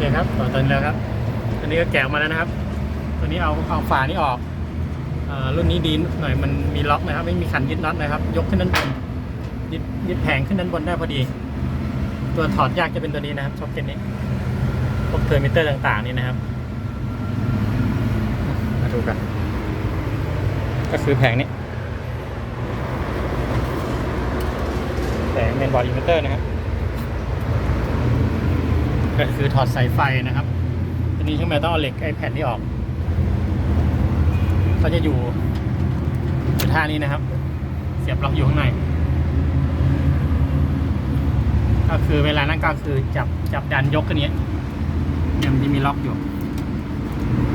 เคครับต่อตัวนี้แล้วครับตัวนี้ก็แกะมาแล้วนะครับ ตัวนี้เอาเอาฝานี่ออกอรุ่นนี้ดีหน่อยมันมีล็อกนะครับ ไม่มีขันยึดน็อตนะครับ ยกขึ้นด้านบนยึดยึดแผงขึ้นด้านบนได้พอดี ตัวถอดยากจะเป็นตัวนี้นะครับช็อคเก็ตนี้พวกเทอร์มิเตอร์ต่าง ๆ นี่นะครับมาดูกันก็คือแผงนี้แผงเมนบอร์ดอินเวอร์เตอร์นะครับ ก็คือถอดสายไฟนะครับทีนี้ช่างแมวต้องเอาเหล็กไอ้แผ่นนี้ออกเขาจะอยู่อยู่ท่านี้นะครับ เสียบล็อกอยู่ข้างในก็คือเวลานั่งก็คือจับจับดันยกกันนี้ยเนี่ยมันจะมีล็อกอยู่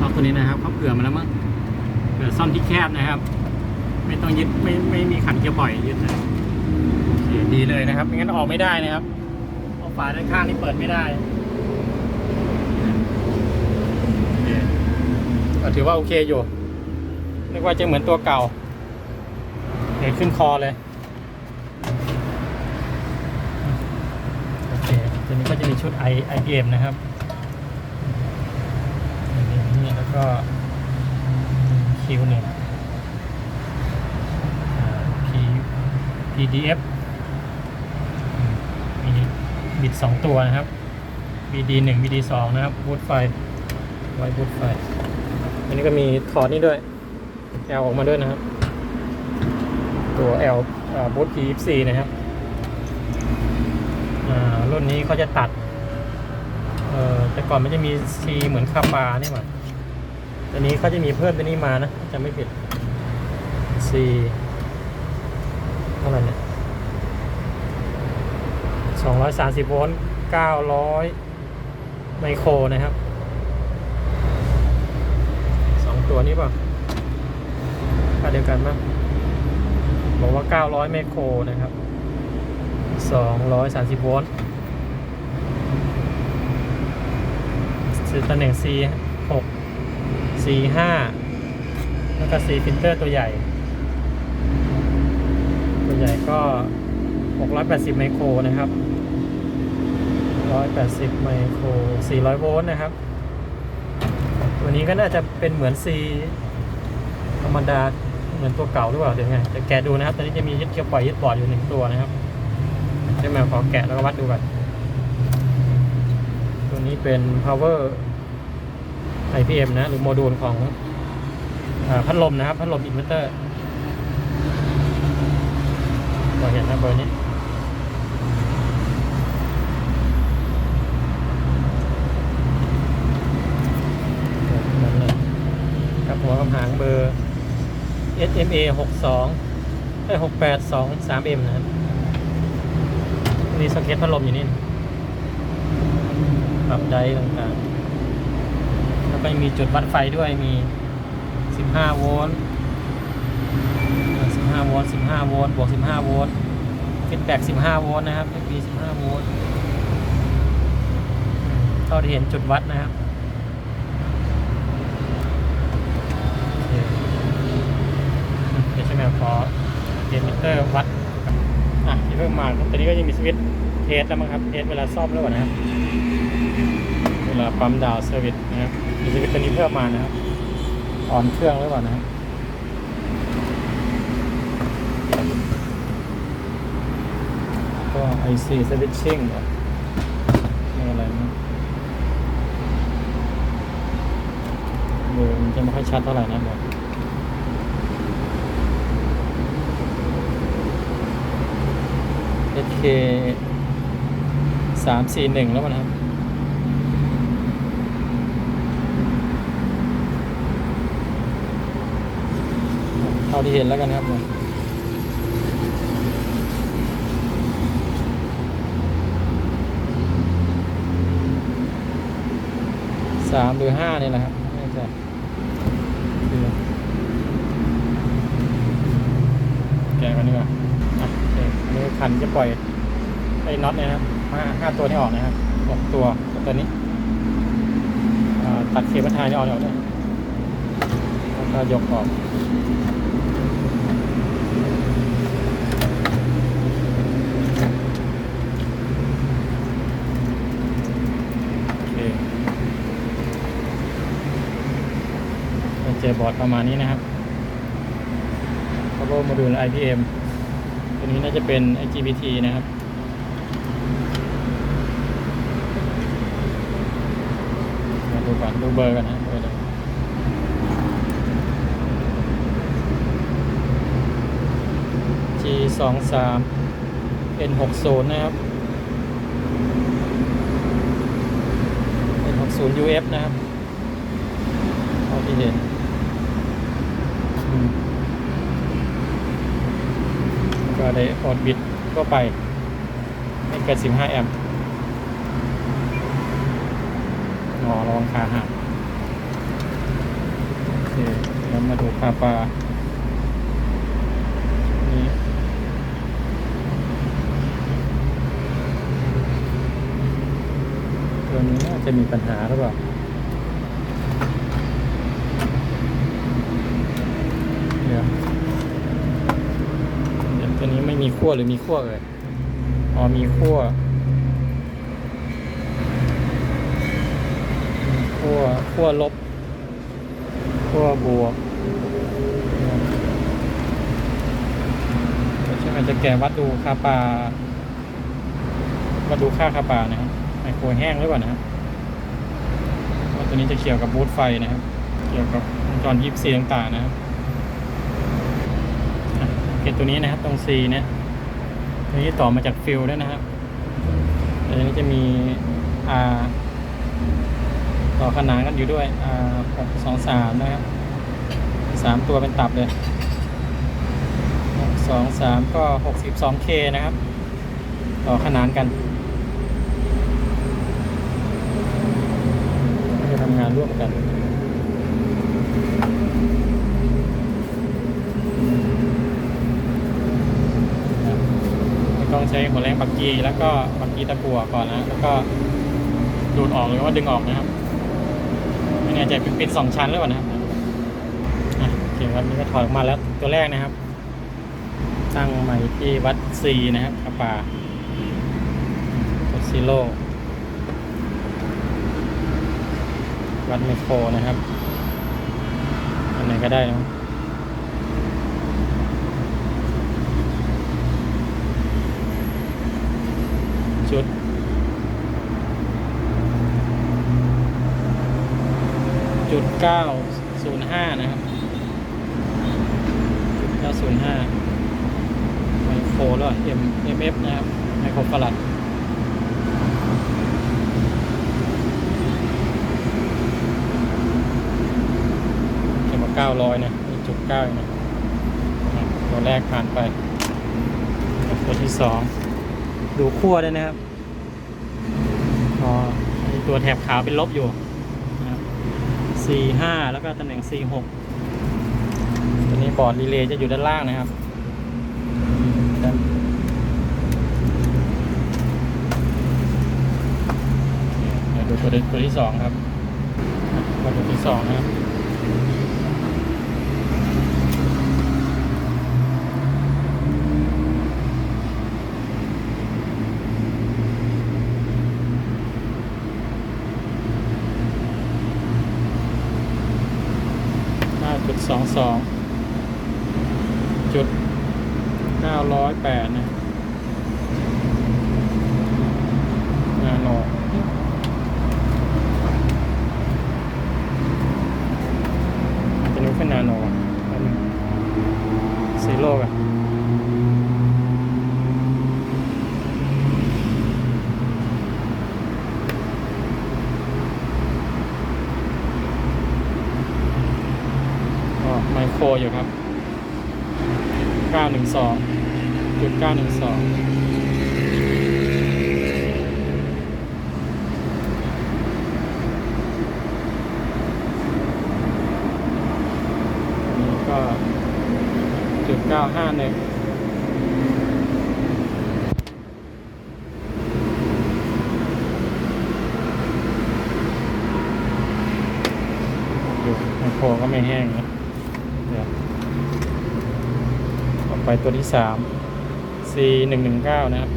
ล็อกตัวนี้นะครับเขาเผื่อมาแล้วมั้งเผื่อซ่อมที่แคบนะครับ ไม่ต้องยึดไม่ไม่มีขันเกียร์บ่อยยึดนะโอเคดีเลยนะครับไม่งั้นออกไม่ได้นะครับเพราฝาด้านข้างนี่เปิดไม่ได้ ก็ถือว่าโอเคอยู่นึกว่าจะเหมือนตัวเก่าเดี๋ยวขึ้นคอเลยโอเคตัวนี้ก็จะมีชุด i IBM นะครับนี่แล้วก็คิวหนึ่ง P PDF มีบิดสองตัวนะครับ BD หนึ่ง BD สองนะครับบูทไฟ ไว้บูทไฟ อันนี้ก็มีถอดนี่ด้วย L ออกมาด้วยนะครับ ตัว L บูท P24 นะครับรุ่นนี้เขาจะตัดเออแต่ก่อนมันจะมี C เหมือนคาปานี่หว่าตัวนี้เขาจะมีเพิ่มตัวนี้มานะจะไม่ผิด C เท่าไหร่เนี่ยสองร้อยสามสิบโวลต์เก้าร้อย ไมโครนะครับสองตัวนี้ป่ะค่าเดียวกันมั้งบอกว่าเก้าร้อยไมโครนะครับสองร้อยสามสิบโวลต์สื่อตำแหน่ง C หก C ห้าแล้วก็ C ฟิลเตอร์ตัวใหญ่ ตัวใหญ่ก็ 680 ไมโครนะครับ 180 ไมโคร 400 โวลต์นะครับ ตัวนี้ก็น่าจะเป็นเหมือน C ธรรมดา เหมือนตัวเก่าหรือเปล่าเดี๋ยวไงจะแกะดูนะครับ ตอนนี้จะมียึดเกียร์ปล่อยยึดบอร์ดอยู่หนึ่งตัวนะครับเดี๋ยวแมวขอแกะแล้วก็วัดดูกันตัวนี้เป็น power IPM นะ หรือโมดูลของอพัดลมนะครับ พัดลมอินเวอร์เตอร์เราเห็นนะเบอร์นี้เลยกับ หัวกับหางเบอร์ SMA 62ได้682 3M นะครับมีสเก็ตพัดลมอยู่นี่ปรับไดร์ต่างๆ แล้วก็มีจุดวัดไฟด้วยมี 15 โวลต์15 โวลต์15 โวลต์บวก 15 โวลต์ฟีดแบ็ก15 โวลต์นะครับ FB 15 โวลต์เท่าที่เห็นจุดวัดนะครับโอเคเดี๋ยวใช่ ไหมขอเดมิเตอร์วัดอะที่เพิ่มมาครับตอนนี้ก็ยังมีสวิตช์เทสแล้วมั้งครับเทสเวลาซ่อมแล้วก่อนะครับ เวลาปั๊มดาวเซอร์วิสนะครับมีสวิตช์ตัวนี้เพิ่มมานะครับออนเครื่องหรือเปล่านะครับก็ IC switching ก่อนไม่อะไรนะเบอร์มันจะไม่ค่อยชัดเท่าไหร่นะบอก สามสี่หนึ่งแล้วมันครับ เท่าที่เห็นแล้วกันครับสามหรือห้านี่แหละครับไม่แน่แกะกันดีกว่าอะเคอันนี้คันจะปล่อย ไอ้น็อตเนี่ยครับห้าห้าตัวนี้ออกนะครับหกตัวตัวนี้ตัดเคเบิลทายนี่ออกออกเลยแล้วก็ยกออกเจบอร์ดประมาณนี้นะครับ cover module IPM ตัวนี้น่าจะเป็น IGBT นะครับ ดูก่อนดูเบอร์กันนะเบอร์เลย G สองสาม N หกศูนย์นะครับ N หกศูนย์ UF นะครับเท่าที่เห็นก็ได้ออดบิตก็ไปไม่เกินสิบห้าแอมป์ งอลองคาหักโอเคแล้วมาดูคาปลานี่ตัวนี้น่าจะมีปัญหาหรือเปล่าเดี๋ยวเดี๋ยวตัวนี้ไม่มีขั้วหรือมีขั้วเอ่ยอ๋อมีขั้วมี ขั้วขั้วลบขั้วบวกใช่ไหมจะแกะวัดดูค่าปลาวัดดูค่าค่าปลานะครับไมโครแห้งหรือเปล่านะครับว่าตัวนี้จะเกี่ยวกับบูทไฟนะครับ เกี่ยวกับวงจรยิบซีต่างๆนะครับอะเก็บตัวนี้นะครับตรง C เนี่ยตัวนี้ต่อมาจากฟิลด้วยนะครับอันนี้จะมี R ต่อขนานกันอยู่ด้วยหกสองสามนะครับสามตัวเป็นตับเลยหกสองสามก็หกสิบสอง K นะครับ ต่อขนานกันจะทำงานร่วมกันต้องใช้หัวแรงปักกีแล้วก็ปักกีตะกั่วก่อนนะ แล้วก็ดูดออกหรือว่าดึงออกนะครับ ไม่แน่ใจเป็นเป็นสองชั้นหรือเปล่านะครับโอเคครับนี่ก็ถอดออกมาแล้วตัวแรกนะครับ ตั้งใหม่ที่วัดซีนะครับคาป่าวัดซีโร่วัดไมโครนะครับ อันไหนก็ได้นะจุด จุดเก้าศูนย์ห้านะครับจุดเก้าศูนย์ห้าไมโครแล้ว M M F นะครับ ไมโครฟารัดเข็มเก้าร้อยนะมีจุดเก้านะตัวแรกผ่านไปตัวที่สองดูขั้วด้วยนะครับ อ๋อตัวแถบขาวเป็นลบอยู่ C5 แล้วก็ตำแหน่ง C6 ตัวนี้บอร์ดรีเลย์จะอยู่ด้านล่างนะครับดูตัวที่ตัวที่สองครับมาดูตัวที่สองนะครับ ห้าจุด สองสองจุดเก้าร้อยแปดนะนาโนเป็นนิ้วขึ้นนาโนอันนี้ซีโร่กันก็ไมโครอยู่ครับ 912 จุด912นี่ก็จุด951อยู่ไมโคก็ไม่แห้งนะเดี๋ยวต่อไปตัวที่สาม C หนึ่งหนึ่งเก้านะครับ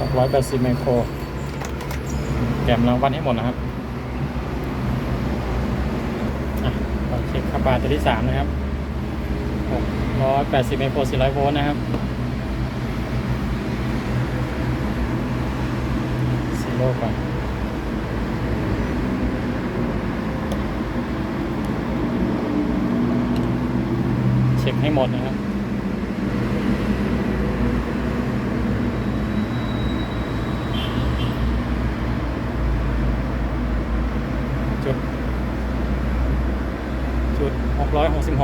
หกร้อยแปดสิบไมโคร แกมรางวัลให้หมดนะครับอะเช็คคาบาตัวที่สามนะครับหกร้อยแปดสิบเมโครสี่ร้อยโวลต์นะครับซีโร่ก่อนเช็คให้หมดนะครับ จุด จุด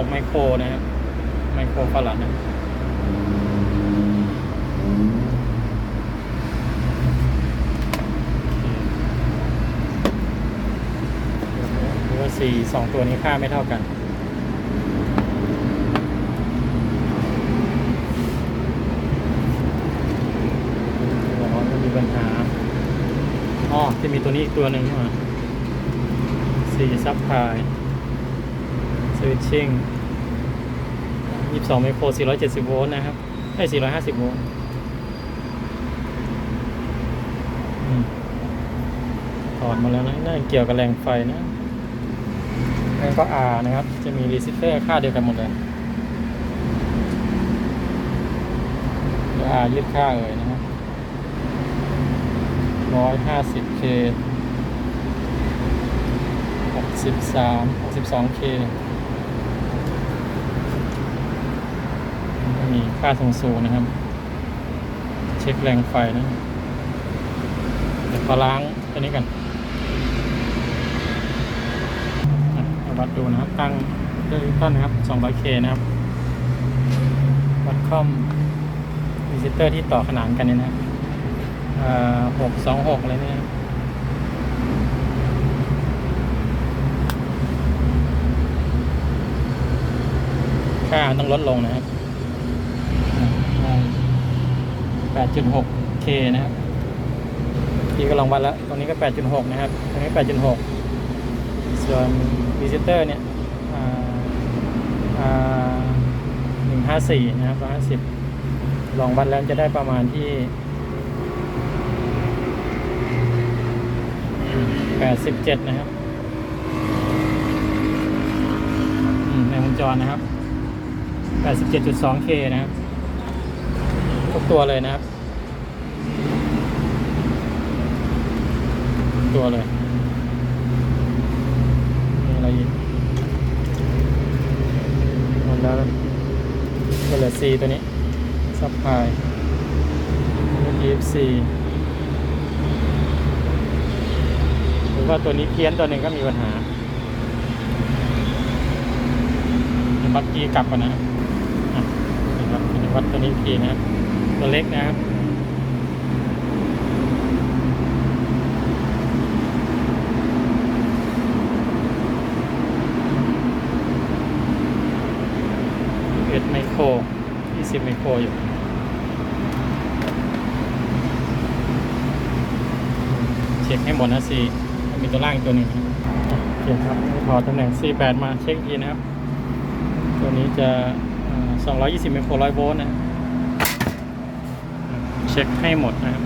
6 ไมโครนะครับ ไมโครฟาราดนะหรือว่าสี่สองตัวนี้ค่าไม่เท่ากันตัวร้อนมันมีปัญหาอ๋อจะมีตัวนี้อีกตัวหนึ่งอะสี่ซับพาย สวิตชิ่งยี่สิบสองไมโครสี่ร้อยเจ็ดสิบโวลต์นะครับได้สี่ร้อยห้าสิบโวลต์ถอดมาแล้วนะน่าจะเกี่ยวกับแรงไฟนะแล้วก็ R นะครับ จะมีรีซิสเตอร์ค่าเดียวกันหมดเลย R ยึดค่าเอ่ยนะครับร้อยห้าสิบเคหกสิบสา มีค่าทรงสูงนะครับ เช็คแรงไฟนะ เดี๋ยวขอล้างตัวนี้กันเอาวัดดูนะครับ ตั้งด้วยต้นนะครับ 200K นะครับ วัดคอมรีเซตเตอร์ที่ต่อขนานกันเนี่ยนะครับหกสองหกอะไรเนี่ยค่าต้องลดลงนะครับ แปดจุดหกเคนะครับพี่ก็ลองวัดแล้ว ตรงนี้ก็แปดจุดหกนะครับ ตรงนี้แปดจุดหกส่วนวิซิเตอร์เนี่ยหนึ่งห้าสี่นะครับร้อยห้าสิบลองวัดแล้วจะได้ประมาณที่แปดสิบเจ็ดนะครับในวงจรนะครับแปดสิบเจ็ดจุดสองเคนะครับ ทุกตัวเลยนะครับ ตัวเลยมีอะไรอีกหมดแล้วก็เหลือ C ตัวนี้ซับพลาย EFC หรือว่าตัวนี้เพี้ยนตัวหนึ่งก็มีปัญหาวบักกี้กลับก่อนนะวัดตัวนี้อีกทีนะครับ ตัวเล็กนะครับเอ็ดไมโครยี่สิบไมโครอยู่เช็คให้หมดนะ C มีตัวล่างตัวหนึ่งนะครับโอเคครับพอตำแหน่ง C8 มาเช็คอีกทีนะครับ ตัวนี้จะ 220 ไมโครร้อยโวลต์นะ เช็คให้หมดนะครับ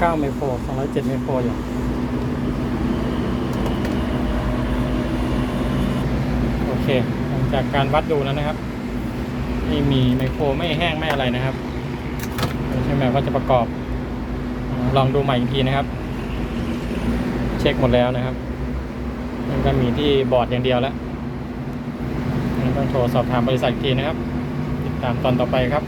209เมโคร207เมโครอยู่โอเคจากการวัดดูแล้วนะครับไม่มีไมโครไม่แห้งไม่อะไรนะครับใช่ไหมว่าจะประกอบ ลองดูใหม่อีกทีนะครับ เช็คหมดแล้วนะครับมันก็มีที่บอร์ดอย่างเดียวแล้วต้องโทรสอบถามบริษัททีนะครับ ติดตามตอนต่อไปครับ